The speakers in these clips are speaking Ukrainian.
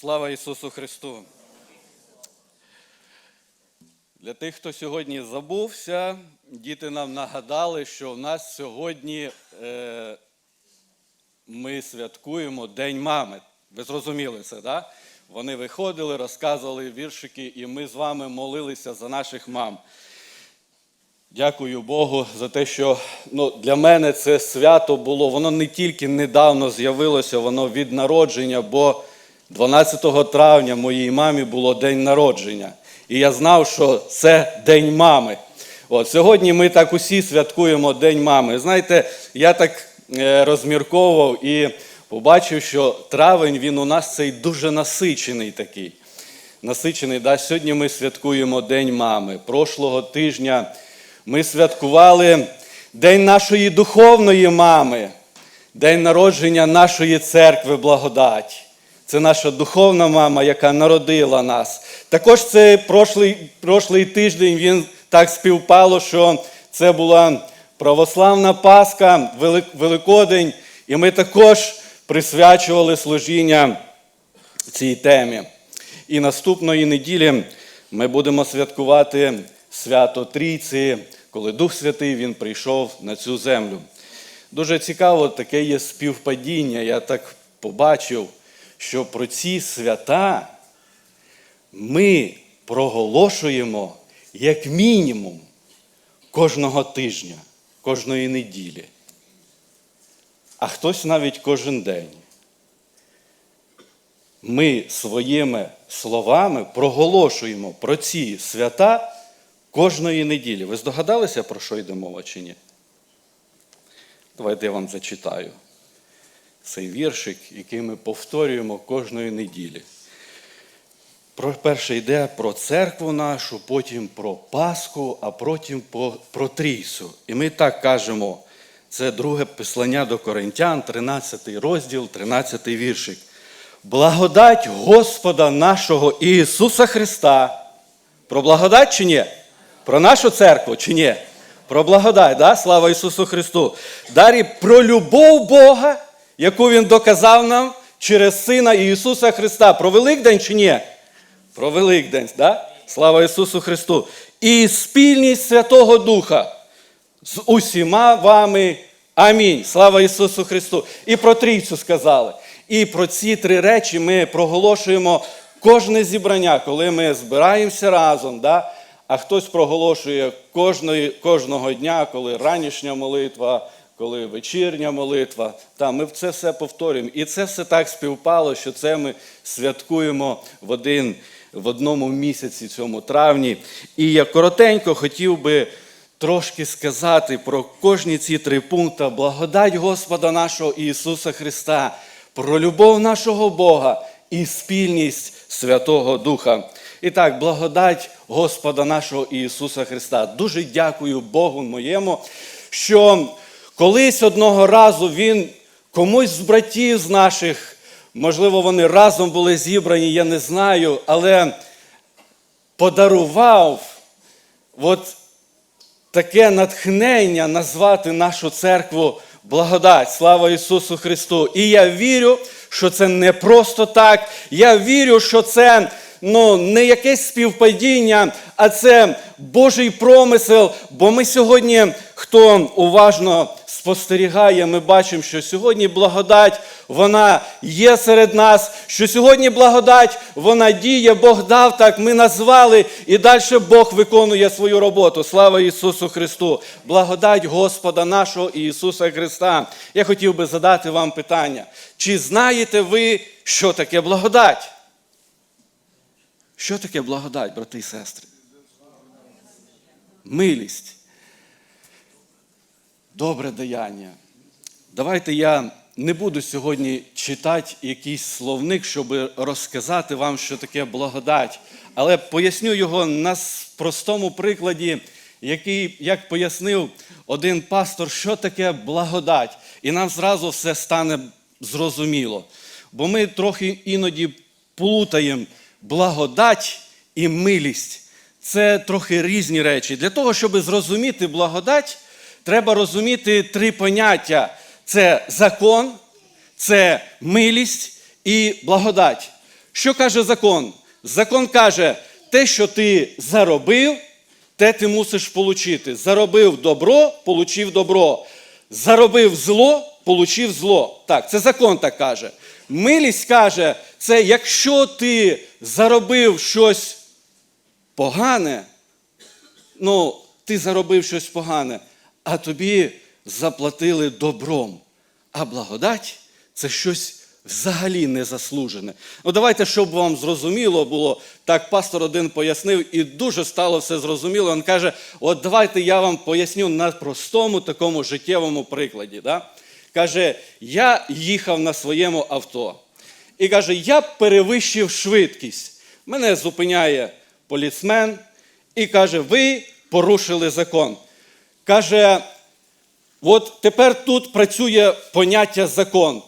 Слава Ісусу Христу! Для тих, хто сьогодні забувся, діти нам нагадали, що в нас сьогодні е, ми святкуємо День мами. Ви зрозуміли це? Да? Вони виходили, розказували віршики, і ми з вами молилися за наших мам. Дякую Богу за те, що ну, для мене це свято було. Воно не тільки недавно з'явилося, воно від народження, бо 12 травня моїй мамі було день народження. І я знав, що це День мами. От, Сьогодні ми так усі святкуємо День мами. Знаєте, я так е, розмірковував і побачив, що травень він у нас цей дуже насичений такий. Насичений. Да? Сьогодні ми святкуємо День мами. Прошлого тижня ми святкували День нашої духовної мами, день народження нашої церкви благодать. Це наша духовна мама, яка народила нас. Також цей прошлий, прошлий тиждень він так співпало, що це була православна Пасха, Великодень, і ми також присвячували служіння цій темі. І наступної неділі ми будемо святкувати свято Трійці, коли Дух Святий Він прийшов на цю землю. Дуже цікаво, таке є співпадіння. Я так побачив, що про ці свята ми проголошуємо як мінімум кожного тижня, кожної неділі, а хтось навіть кожен день. Ми своїми словами проголошуємо про ці свята кожної неділі. Ви здогадалися, про що йде мова чи ні? Давайте я вам зачитаю цей віршик, який ми повторюємо кожної неділі. Перше йде про церкву нашу, потім про Пасху, а потім про Трійсу. І ми так кажемо, це друге послання до Коринтян, 13 розділ, 13 віршик. Благодать Господа нашого Ісуса Христа. Про благодать чи ні? Про нашу церкву чи ні? Про благодать, да? слава Ісусу Христу. Далі про любов Бога, яку Він доказав нам через Сина Ісуса Христа. Про Великдень чи ні? Про Великдень, да? слава Ісусу Христу. І спільність Святого Духа з усіма вами. Амінь. Слава Ісусу Христу. І про трійцю сказали. І про ці три речі ми проголошуємо кожне зібрання, коли ми збираємося разом. Да? А хтось проголошує кожної, кожного дня, коли ранішня молитва, коли вечірня молитва. Та, ми це все повторюємо. І це все так співпало, що це ми святкуємо в один, в одному місяці, цьому травні. І я коротенько хотів би трошки сказати про кожні ці три пункти. Благодать Господа нашого Ісуса Христа, про любов нашого Бога і спільність Святого Духа. І так, благодать Господа нашого Ісуса Христа. Дуже дякую Богу моєму, що колись одного разу Він комусь з братів з наших, можливо, вони разом були зібрані, я не знаю, але подарував от таке натхнення назвати нашу церкву благодать. Слава Ісусу Христу! І я вірю, що це не просто так. Я вірю, що це ну, не якесь співпадіння, а це Божий промисел. Бо ми сьогодні, хто уважно спостерігає, ми бачимо, що сьогодні благодать вона є серед нас, що сьогодні благодать вона діє, Бог дав так, ми назвали, і далі Бог виконує свою роботу. Слава Ісусу Христу! Благодать Господа нашого Ісуса Христа. Я хотів би задати вам питання: чи знаєте ви, що таке благодать? Що таке благодать, брати і сестри? Милість. Добре даяння. Давайте я не буду сьогодні читати якийсь словник, щоб розказати вам, що таке благодать. Але поясню його на простому прикладі, який, як пояснив один пастор, що таке благодать. І нам зразу все стане зрозуміло. Бо ми трохи іноді плутаємо благодать і милість. Це трохи різні речі. Для того, щоб зрозуміти благодать, треба розуміти три поняття: це закон, це милість і благодать. Що каже закон? Закон каже, те, що ти заробив, те ти мусиш получити. Заробив добро, получив добро. Заробив зло, получив зло. Так, це закон так каже. Милість каже, це якщо ти заробив щось погане, ну, ти заробив щось погане, а тобі заплатили добром. А благодать це щось взагалі незаслужене. Ну, давайте, щоб вам зрозуміло було, так пастор один пояснив, і дуже стало все зрозуміло. Він каже: от давайте я вам поясню на простому такому життєвому прикладі. Да? Каже, я їхав на своєму авто. І каже, я перевищив швидкість. Мене зупиняє поліцмен і каже, ви порушили закон. Каже, от тепер тут працює поняття закон.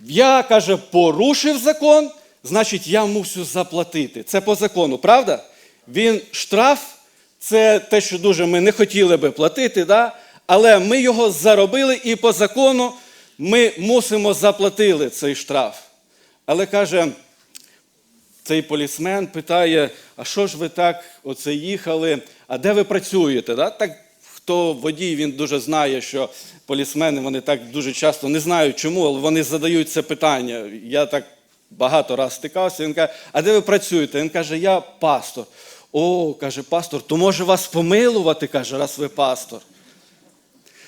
Я, каже, порушив закон, значить, я мусю заплатити. Це по закону, правда? Він штраф, це те, що дуже ми не хотіли би платити, да? але ми його заробили і по закону ми мусимо заплатити цей штраф. Але каже, цей полісмен питає: а що ж ви так оце їхали? А де ви працюєте? Так хто водій, він дуже знає, що полісмени вони так дуже часто не знають чому, але вони задають це питання. Я так багато раз стикався. Він каже, а де ви працюєте? Він каже, я пастор. О, каже, пастор, то може вас помилувати, каже, раз ви пастор.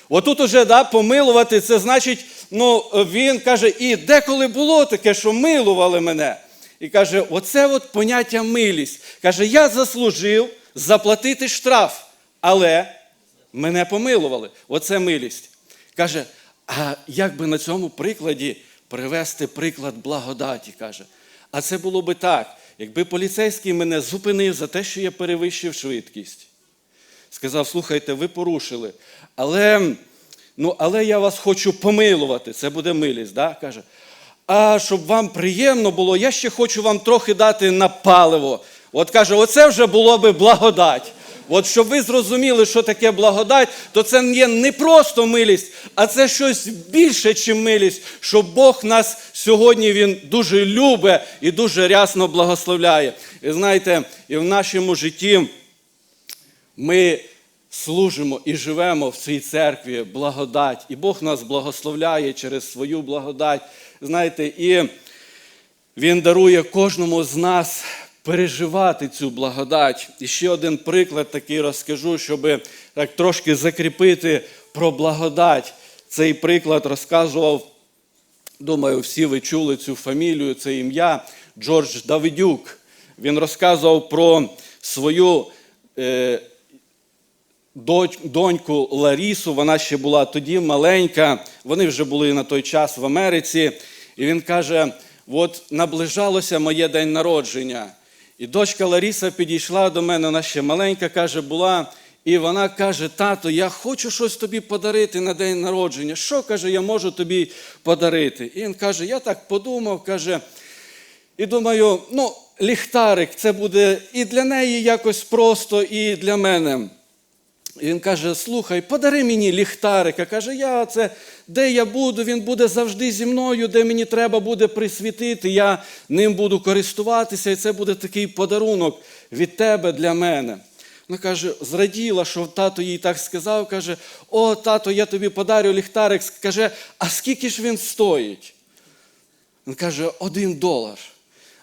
Отут уже да, помилувати, це значить, ну, він каже, і деколи було таке, що милували мене. І каже, оце от поняття милість. Каже, я заслужив заплатити штраф, але мене помилували. Оце милість. Каже, а як би на цьому прикладі привести приклад благодаті? каже. А це було би так, якби поліцейський мене зупинив за те, що я перевищив швидкість. Сказав, слухайте, ви порушили. Але, ну, але я вас хочу помилувати. Це буде милість, да? каже. А щоб вам приємно було, я ще хочу вам трохи дати на паливо. От каже, оце вже було би благодать. От щоб ви зрозуміли, що таке благодать, то це є не просто милість, а це щось більше, ніж милість, що Бог нас сьогодні Він дуже любить і дуже рясно благословляє. І знаєте, і в нашому житті ми служимо і живемо в цій церкві благодать, і Бог нас благословляє через свою благодать. Знаєте, і Він дарує кожному з нас переживати цю благодать. І ще один приклад такий розкажу, щоб так трошки закріпити про благодать. Цей приклад розказував, думаю, всі ви чули цю фамілію, це ім'я Джордж Давидюк. Він розказував про свою е, доньку Ларісу, вона ще була тоді маленька, вони вже були на той час в Америці. І він каже: от наближалося моє день народження. І дочка Ларіса підійшла до мене, вона ще маленька, каже, була. І вона каже: тато, я хочу щось тобі подарити на день народження. Що каже, я можу тобі подарити? І він каже: Я так подумав, каже, і думаю, ну, ліхтарик це буде і для неї якось просто, і для мене. І він каже: слухай, подари мені ліхтарика. Каже, я це, де я буду, він буде завжди зі мною, де мені треба буде присвітити, я ним буду користуватися, і це буде такий подарунок від тебе для мене. Вона каже, зраділа, що тато їй так сказав, каже: О, тато, я тобі подарю ліхтарик. Каже, а скільки ж він стоїть? Він каже, один долар.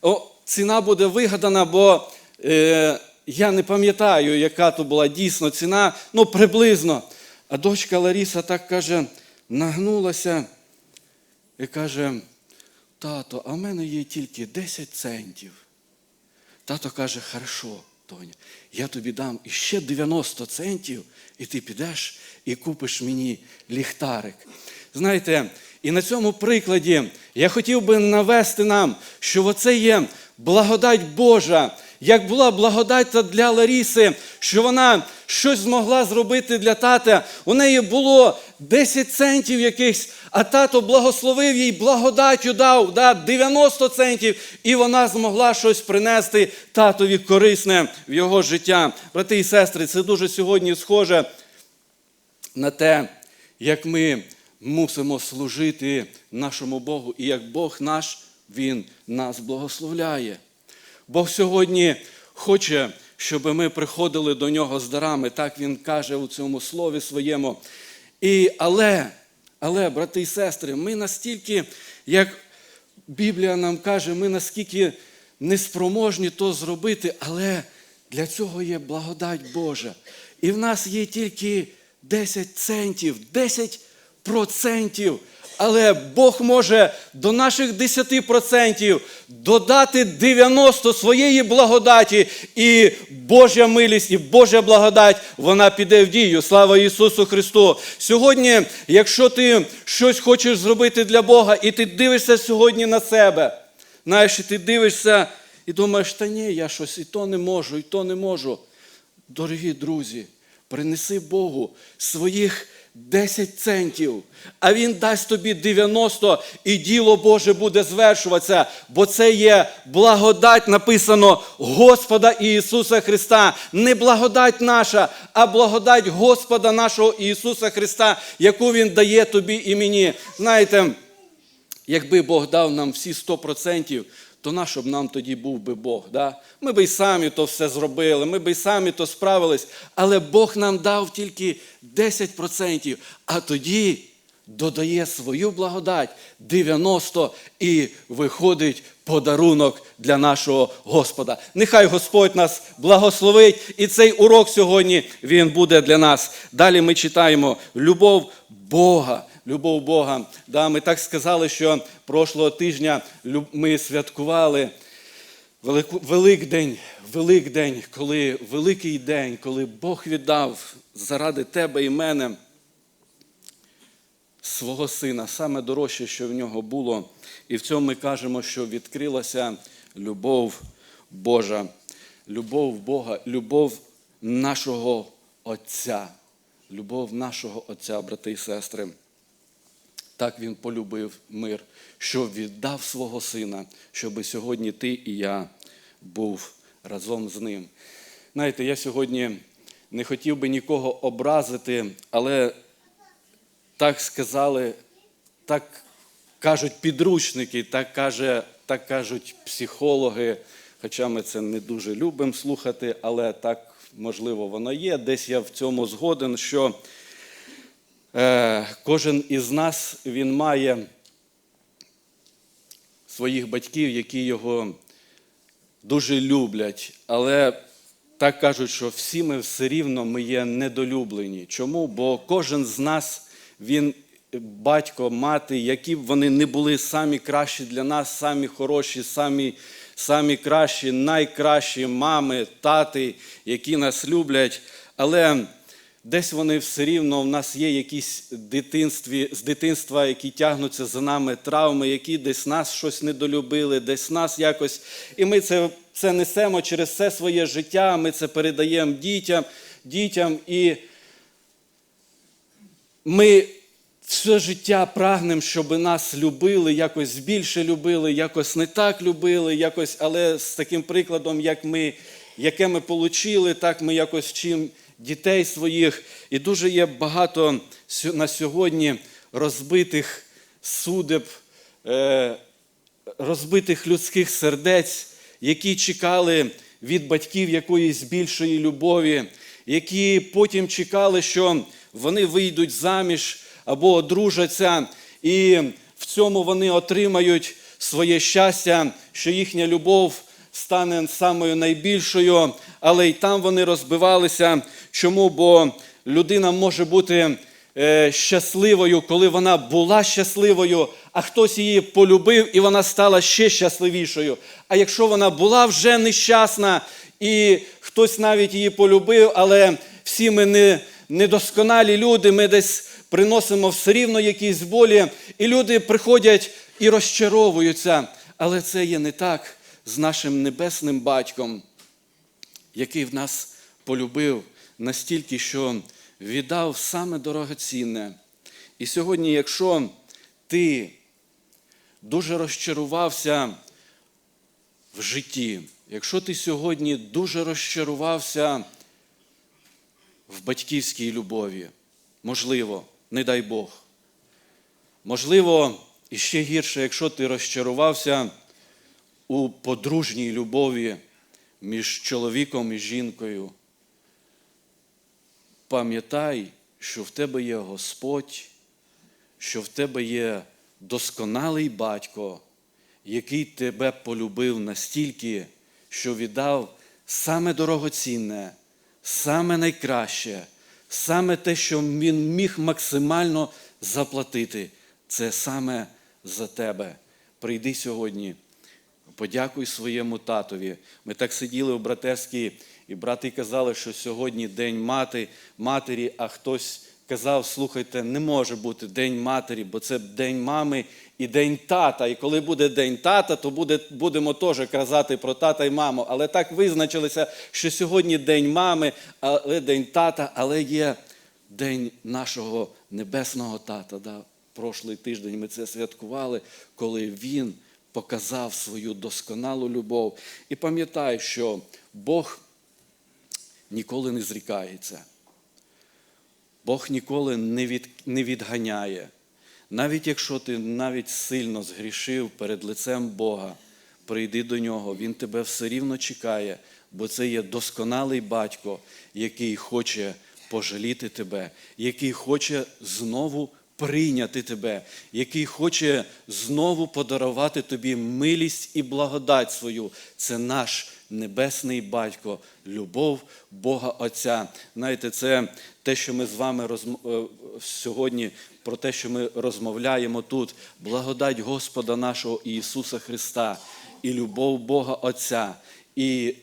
О, ціна буде вигадана, бо е, я не пам'ятаю, яка то була дійсно ціна, ну приблизно. А дочка Ларіса так каже, нагнулася і каже: тато, а в мене є тільки 10 центів. Тато каже, хорошо, Тоня, я тобі дам іще 90 центів, і ти підеш і купиш мені ліхтарик. Знаєте, і на цьому прикладі я хотів би навести нам, що оце є благодать Божа, як була благодать для Ларіси, що вона щось змогла зробити для тата. У неї було 10 центів якихось, а тато благословив їй, благодаттю дав, да, 90 центів, і вона змогла щось принести татові корисне в його життя. Брати і сестри, це дуже сьогодні схоже на те, як ми мусимо служити нашому Богу, і як Бог наш Він нас благословляє. Бог сьогодні хоче, щоб ми приходили до нього з дарами. Так він каже у цьому слові своєму. І, але, але, брати і сестри, ми настільки, як Біблія нам каже, ми наскільки неспроможні то зробити, але для цього є благодать Божа. І в нас є тільки 10 центів, 10 процентів. Але Бог може до наших 10% додати 90 своєї благодаті, і Божа милість, і Божа благодать вона піде в дію. Слава Ісусу Христу! Сьогодні, якщо ти щось хочеш зробити для Бога, і ти дивишся сьогодні на себе, знаєш, ти дивишся і думаєш, та ні, я щось і то не можу, і то не можу. Дорогі друзі, принеси Богу своїх 10 центів, а Він дасть тобі 90, і діло Боже буде звершуватися, бо це є благодать, написано Господа Ісуса Христа. Не благодать наша, а благодать Господа нашого Ісуса Христа, яку Він дає тобі і мені. Знаєте, якби Бог дав нам всі 100%, то на б нам тоді був би Бог? Да? Ми б і самі то все зробили, ми б і самі то справились, але Бог нам дав тільки 10%, а тоді додає свою благодать 90 і виходить подарунок для нашого Господа. Нехай Господь нас благословить, і цей урок сьогодні він буде для нас. Далі ми читаємо любов Бога. Любов Бога. Да, ми так сказали, що прошлого тижня ми святкували Великдень, Великдень, коли великий день, коли Бог віддав заради тебе і мене свого сина, саме дорожче, що в нього було. І в цьому ми кажемо, що відкрилася любов Божа, любов Бога, любов нашого Отця, любов нашого Отця, брати і сестри. Так він полюбив мир, що віддав свого сина, щоби сьогодні ти і я був разом з ним. Знаєте, я сьогодні не хотів би нікого образити, але так сказали, так кажуть підручники, так, каже, так кажуть психологи, хоча ми це не дуже любимо слухати, але так можливо воно є. Десь я в цьому згоден, що кожен із нас він має своїх батьків, які його дуже люблять, але так кажуть, що всі ми все рівно ми є недолюблені. Чому? Бо кожен з нас, він батько, мати, які б вони не були самі кращі для нас, самі хороші, самі, самі кращі, найкращі мами, тати, які нас люблять. Але десь вони все рівно в нас є якісь дитинстві, з дитинства, які тягнуться за нами травми, які десь нас щось недолюбили, десь нас якось. І ми це, це несемо через все своє життя, ми це передаємо дітям, дітям і ми все життя прагнемо, щоб нас любили, якось більше любили, якось не так любили, якось, але з таким прикладом, як ми, яке ми отримали, так ми якось вчимо дітей своїх. І дуже є багато на сьогодні розбитих судеб, е, розбитих людських сердець, які чекали від батьків якоїсь більшої любові, які потім чекали, що вони вийдуть заміж або одружаться, і в цьому вони отримають своє щастя, що їхня любов стане самою найбільшою, але й там вони розбивалися. Чому? Бо людина може бути е, щасливою, коли вона була щасливою, а хтось її полюбив, і вона стала ще щасливішою. А якщо вона була вже нещасна, і хтось навіть її полюбив, але всі ми не, недосконалі люди, ми десь приносимо все рівно якісь болі, і люди приходять і розчаровуються. Але це є не так з нашим небесним батьком, який в нас полюбив настільки, що віддав саме дорогоцінне. І сьогодні, якщо ти дуже розчарувався в житті, якщо ти сьогодні дуже розчарувався в батьківській любові, можливо, не дай Бог, можливо, І ще гірше, якщо ти розчарувався у подружній любові між чоловіком і жінкою. Пам'ятай, що в тебе є Господь, що в тебе є досконалий батько, який тебе полюбив настільки, що віддав саме дорогоцінне, саме найкраще, саме те, що він міг максимально заплатити. Це саме за тебе. Прийди сьогодні. Подякуй своєму татові. Ми так сиділи у братерській, і брати казали, що сьогодні день мати, матері, а хтось казав: слухайте, не може бути день матері, бо це день мами і день тата. І коли буде день тата, то буде, будемо теж казати про тата і маму. Але так визначилися, що сьогодні день мами, але день тата, але є день нашого небесного тата. Да? Прошлий тиждень ми це святкували, коли він показав свою досконалу любов. І пам'ятай, що Бог ніколи не зрікається. Бог ніколи не, від, не відганяє. Навіть якщо ти навіть сильно згрішив перед лицем Бога, прийди до нього, Він тебе все рівно чекає, бо це є досконалий батько, який хоче пожаліти тебе, який хоче знову прийняти тебе, який хоче знову подарувати тобі милість і благодать свою. Це наш небесний батько, любов Бога Отця. Знаєте, це те, що ми з вами розм... е, сьогодні, про те, що ми розмовляємо тут, благодать Господа нашого Ісуса Христа і любов Бога Отця, і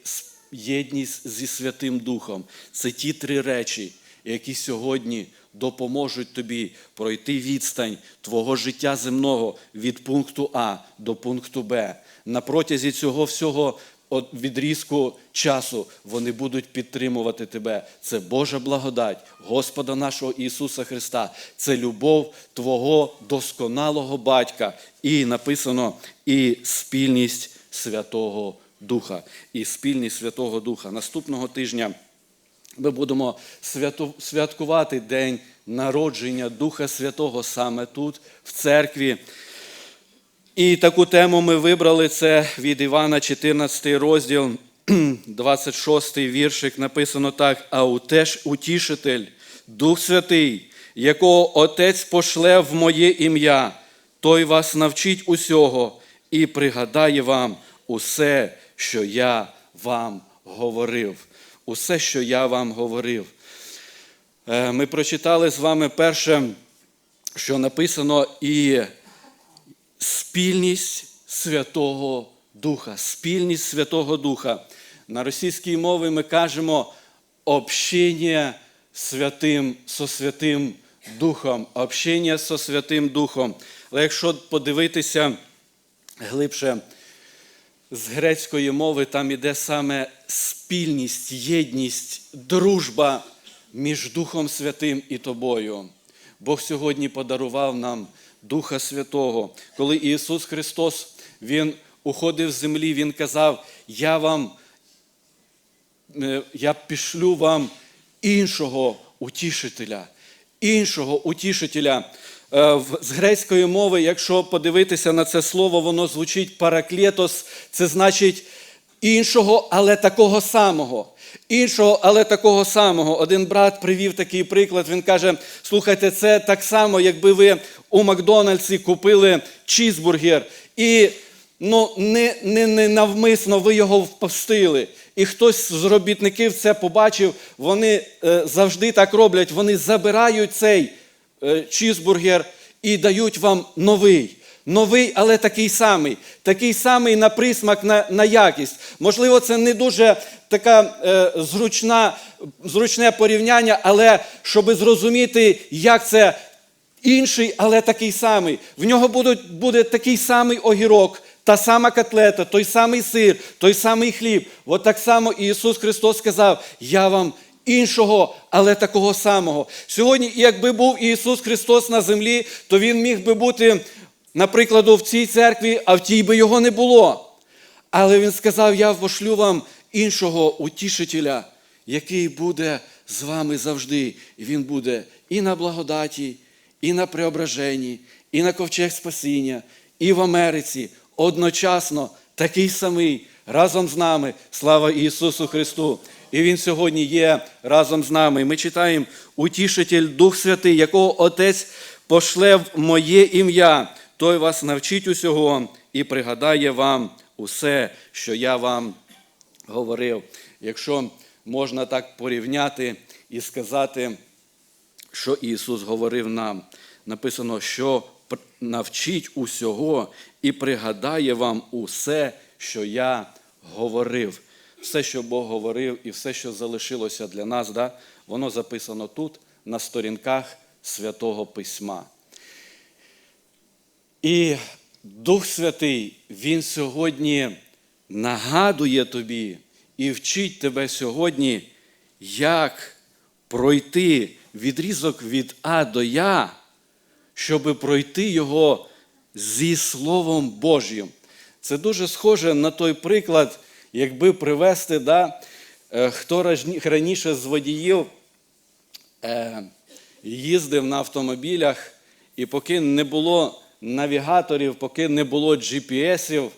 єдність зі Святим Духом. Це ті три речі, які сьогодні допоможуть тобі пройти відстань твого життя земного від пункту А до пункту Б. На протязі цього всього відрізку часу вони будуть підтримувати тебе. Це Божа благодать Господа нашого Ісуса Христа. Це любов Твого досконалого батька. І написано і спільність Святого Духа. І спільність Святого Духа. Наступного тижня. Ми будемо святкувати День народження Духа Святого саме тут, в церкві. І таку тему ми вибрали це від Івана, 14 розділ, 26 віршик. Написано так: а утеш утішитель, Дух Святий, якого Отець пошле в моє ім'я, той вас навчить усього і пригадає вам усе, що я вам говорив. Усе, що я вам говорив. Е, Ми прочитали з вами перше, що написано, і спільність Святого Духа. Спільність Святого Духа. На російській мові ми кажемо общення святим со Святим Духом. Общення со Святим Духом. Але якщо подивитися глибше з грецької мови, там іде саме спільність, єдність, дружба між Духом Святим і тобою. Бог сьогодні подарував нам Духа Святого. Коли Ісус Христос Він уходив з землі, Він казав: Я вам е, я пішлю вам іншого утішителя, іншого утішителя. Е, З грецької мови, якщо подивитися на це слово, воно звучить параклетос, це значить іншого, але такого самого. Іншого, але такого самого. Один брат привів такий приклад. Він каже: слухайте, це так само, якби ви у Макдональдсі купили чізбургер і ну, не, не, не навмисно ви його впустили. І хтось з робітників це побачив, вони е, завжди так роблять, вони забирають цей чізбургер і дають вам новий. Новий, але такий самий, такий самий на присмак, на, на якість. Можливо, це не дуже така е, зручна, зручне порівняння, але щоб зрозуміти, як це інший, але такий самий. В нього будуть, буде такий самий огірок, та сама котлета, той самий сир, той самий хліб. От так само Ісус Христос сказав: Я вам іншого, але такого самого. Сьогодні, якби був Ісус Христос на землі, то Він міг би бути, наприклад, в цій церкві, а в тій би його не було. Але Він сказав: Я пошлю вам іншого утішителя, який буде з вами завжди. І він буде і на благодаті, і на преображенні, і на ковчег спасіння, і в Америці одночасно такий самий разом з нами. Слава Ісусу Христу! І Він сьогодні є разом з нами. Ми читаємо Утішитель Дух Святий, якого Отець пошле в моє ім'я, той вас навчить усього і пригадає вам усе, що я вам говорив. Якщо можна так порівняти і сказати, що Ісус говорив нам. Написано, що навчить усього і пригадає вам усе, що я говорив. Все, що Бог говорив, і все, що залишилося для нас, да, воно записано тут, на сторінках Святого Письма. І Дух Святий, Він сьогодні нагадує тобі і вчить тебе сьогодні, як пройти відрізок від А до Я, щоб пройти його зі Словом Божим. Це дуже схоже на той приклад, якби привести, да, е, хто раніше з водіїв е, їздив на автомобілях, і поки не було навігаторів, поки не було GPS-ів,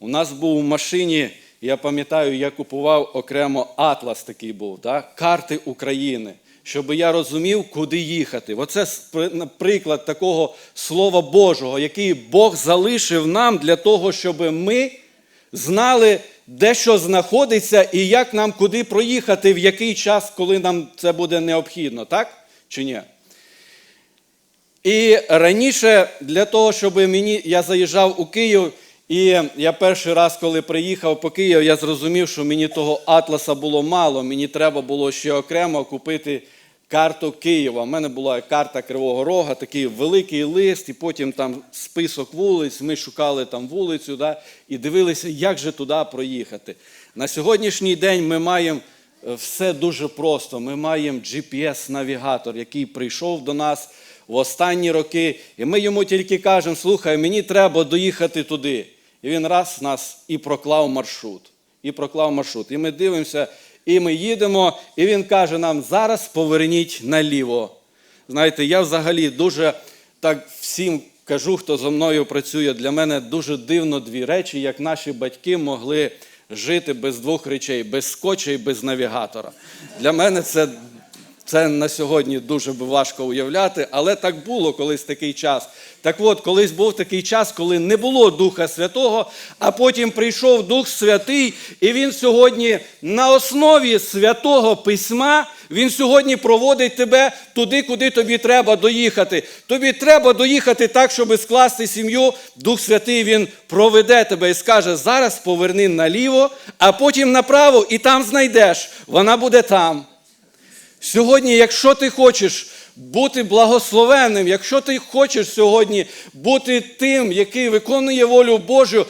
у нас був у машині, я пам'ятаю, я купував окремо атлас такий був, да? карти України, щоб я розумів, куди їхати. Оце приклад такого Слова Божого, який Бог залишив нам для того, щоб ми знали, де що знаходиться і як нам куди проїхати, в який час, коли нам це буде необхідно, так чи ні? І раніше для того, щоб мені я заїжджав у Київ, і я перший раз, коли приїхав по Києву, я зрозумів, що мені того атласа було мало. Мені треба було ще окремо купити карту Києва. У мене була карта Кривого Рога, такий великий лист, і потім там список вулиць. Ми шукали там вулицю да, і дивилися, як же туди проїхати. На сьогоднішній день ми маємо е, все дуже просто. Ми маємо GPS-навігатор, який прийшов до нас в останні роки, і ми йому тільки кажемо: слухай, мені треба доїхати туди. І він раз нас і проклав маршрут. І проклав маршрут. І ми дивимося, і ми їдемо, і він каже нам: зараз поверніть наліво. Знаєте, я взагалі дуже так всім кажу, хто зо мною працює, для мене дуже дивно дві речі, як наші батьки могли жити без двох речей, без скотча і без навігатора. Для мене це це на сьогодні дуже важко уявляти, але так було колись такий час. Так от, колись був такий час, коли не було Духа Святого, а потім прийшов Дух Святий, і він сьогодні на основі святого письма. Він сьогодні проводить тебе туди, куди тобі треба доїхати. Тобі треба доїхати так, щоб скласти сім'ю. Дух Святий Він проведе тебе і скаже: зараз поверни наліво, а потім направо, і там знайдеш. Вона буде там. Сьогодні, якщо ти хочеш бути благословенним, якщо ти хочеш сьогодні бути тим, який виконує волю Божу,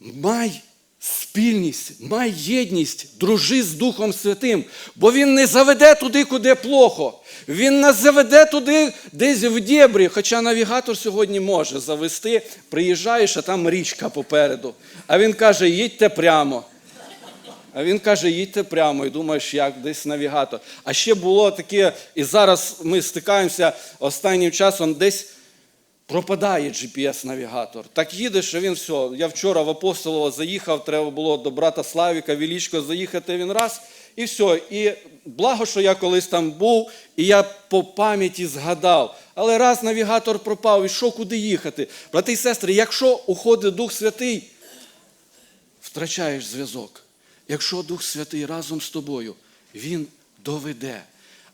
май спільність, май єдність, дружи з Духом Святим, бо Він не заведе туди, куди плохо. Він нас заведе туди, десь в дєбрі. Хоча навігатор сьогодні може завести, приїжджаєш, а там річка попереду. А він каже, їдьте прямо. А він каже, їдьте прямо і думаєш, як десь навігатор. А ще було таке, і зараз ми стикаємося останнім часом, десь пропадає GPS-навігатор. Так їдеш, що він все. Я вчора в Апостолово заїхав, треба було до брата Славіка, Вілічко заїхати він раз, і все. І благо, що я колись там був, і я по пам'яті згадав. Але раз навігатор пропав, і що куди їхати? Брати і сестри, якщо уходить Дух Святий, втрачаєш зв'язок. Якщо Дух Святий разом з тобою, Він доведе.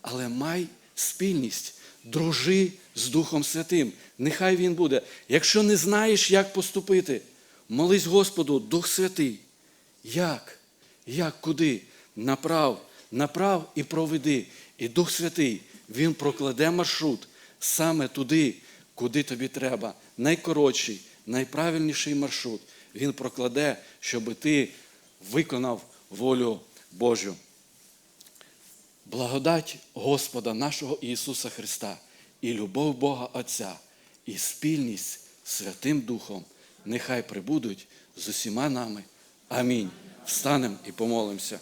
Але май спільність, дружи з Духом Святим. Нехай Він буде. Якщо не знаєш, як поступити, молись Господу, Дух Святий. Як? Як куди? Направ, направ і проведи. І Дух Святий, Він прокладе маршрут саме туди, куди тобі треба. Найкоротший, найправильніший маршрут. Він прокладе, щоб ти виконав волю Божу. Благодать Господа нашого Ісуса Христа і любов Бога Отця, і спільність Святим Духом нехай прибудуть з усіма нами. Амінь. Встанемо і помолимося.